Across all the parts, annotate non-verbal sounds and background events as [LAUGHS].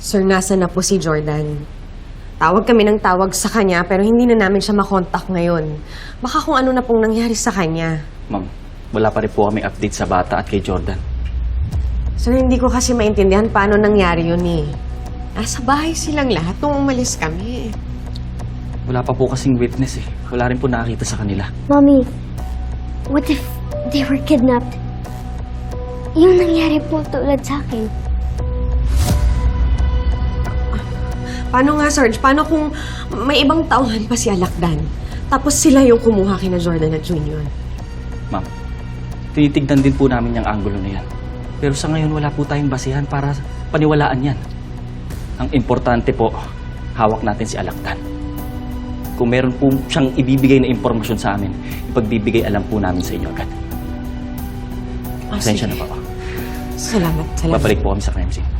Sir, nasa na po si Jordan? Tawag kami ng tawag sa kanya pero hindi na namin siya makontak ngayon. Baka kung ano na pong nangyari sa kanya. Ma'am, wala pa rin po kami update sa bata at kay Jordan. Sir, hindi ko kasi maintindihan paano nangyari yun eh. Nasa bahay silang lahat nung umalis kami. Wala pa po kasing witness eh. Wala rin po nakakita sa kanila. Mommy, what if they were kidnapped? Yung nangyari po tulad sa akin. Paano nga, Sarge? Paano kung may ibang tauhan pa si Alakdan? Tapos sila yung kumuha kina Jordan at Junior. Ma'am, tinitignan din po namin yung angulo na yan. Pero sa ngayon, wala po tayong basihan para paniwalaan yan. Ang importante po, hawak natin si Alakdan. Kung meron po siyang ibibigay na impormasyon sa amin, ipagbibigay alam po namin sa inyo agad. Ah, Pasensya na po. Salamat, salamat. Babalik po kami sa crime scene.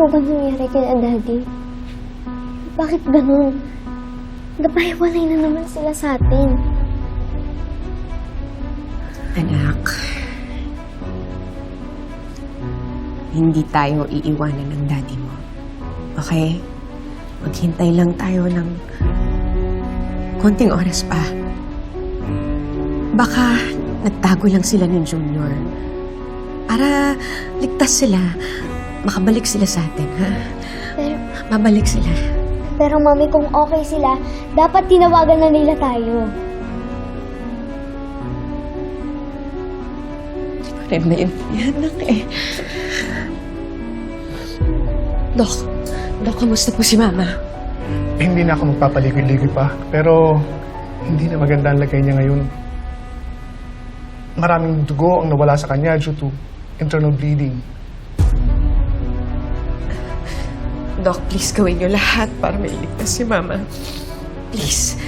Po ba nangyari kay Daddy? Bakit ganun? Napahiwalay na naman sila sa atin. Anak, hindi tayo iiwanan ng daddy mo. Okay? Maghintay lang tayo ng konting oras pa. Baka nagtago lang sila ni Junior. Para ligtas sila, makabalik sila sa atin, ha? Pero, Mabalik sila. pero Mommy, kung okay sila, dapat tinawagan na nila tayo. Rin na yun. Yan lang eh. Dok, Dok, kamusta po si Mama? Hindi na ako magpapaligoy-ligoy pa. Pero hindi na maganda ang lagay niya ngayon. Maraming dugo ang nawala sa kanya due to internal bleeding. Doc, please gawin niyo lahat para mailigtas si Mama. Please.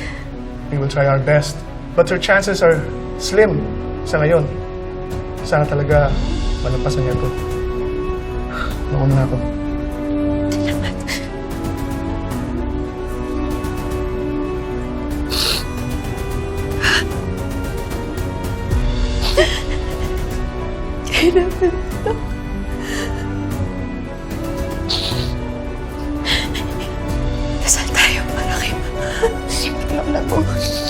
We will try our best. But her chances are slim sa ngayon. Sana talaga malampasan niya to. Mauna na ako. Salamat. [LAUGHS] Kailangan 我不是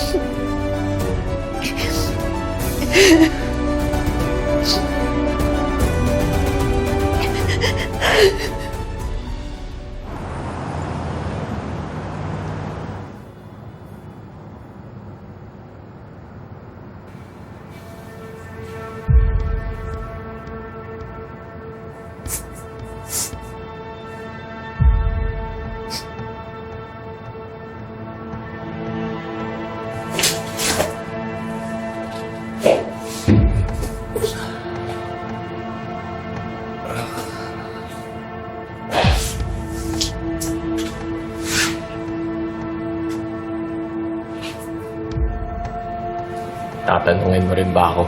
Tatanungin mo rin ba ako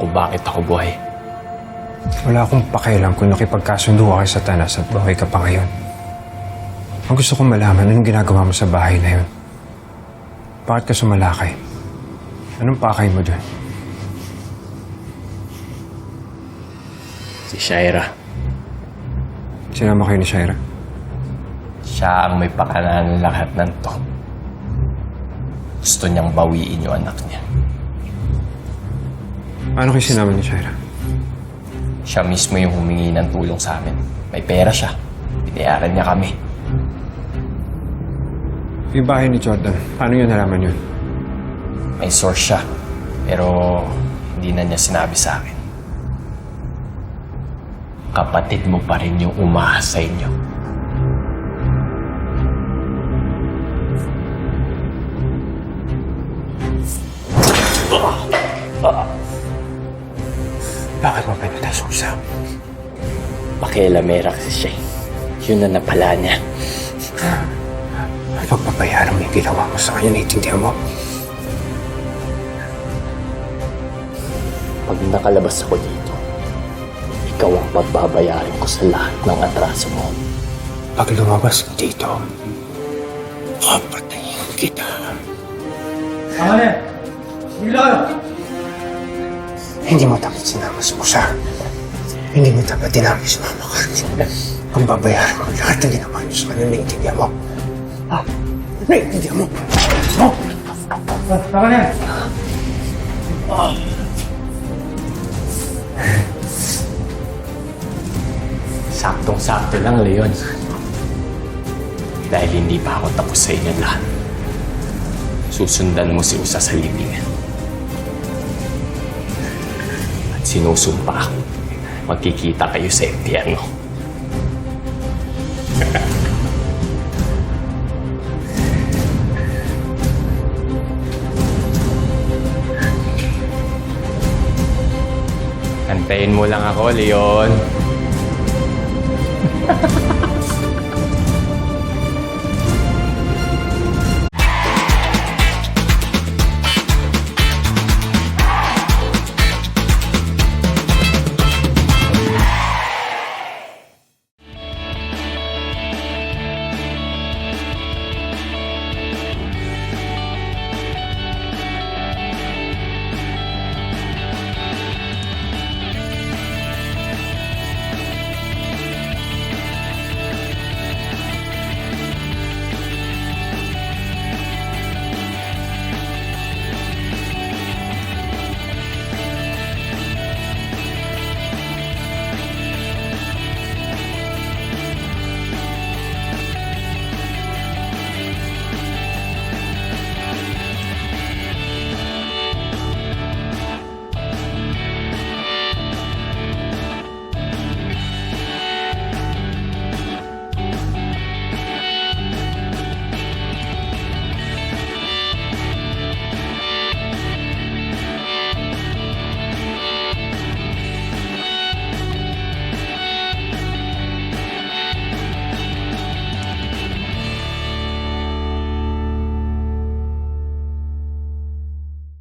kung bakit ako buhay? Wala akong pakialam kung nakipagkasundo ka kay Satanas at buhay ka pa ngayon. Ang gusto kong malaman, anong ginagawa mo sa bahay na yun? Bakit ka sumalakay? Anong pakay mo doon? Si Shaira. Sinama kayo ni Shaira? Siya ang may pakalanan ng lahat ng to. Gusto niyang bawiin yung anak niya. Paano kayo sinama ni Shaira? Siya mismo yung humingi ng tulong sa amin. May pera siya. Binayaran niya kami. Yung bahay ni Jordan, paano yun nalaman yun? May source siya. Pero hindi na niya sinabi sa akin. Kapatid mo pa rin yung umahas sa inyo. Bakit mo pinatasusa? Pakialamera kasi siya. eh. Yun na napala niya. Pagpapayaran mo yung ginawa mo sa kanya, naiintindihan mo? Pag nakalabas ako dito, ikaw ang pagbabayarin ko sa lahat ng atraso mo. Pag lumabas dito, papatayin kita. Hindi mo dapat sinama si Musa. Hindi mo dapat tinami si Mama Carmen. Ang babayaran mo lahat ng ginawa niyo sa kanya, naiintindihan mo. Ha? Naiintindihan mo? Mo? Tama na yan. Saktong-sakto lang, Leon. Dahil hindi pa ako tapos sa inyo lahat. Susundan mo si Usa sa libingan. At sinusumpa, magkikita kayo sa impyerno. [LAUGHS] Antayin mo lang ako, Leon. [LAUGHS]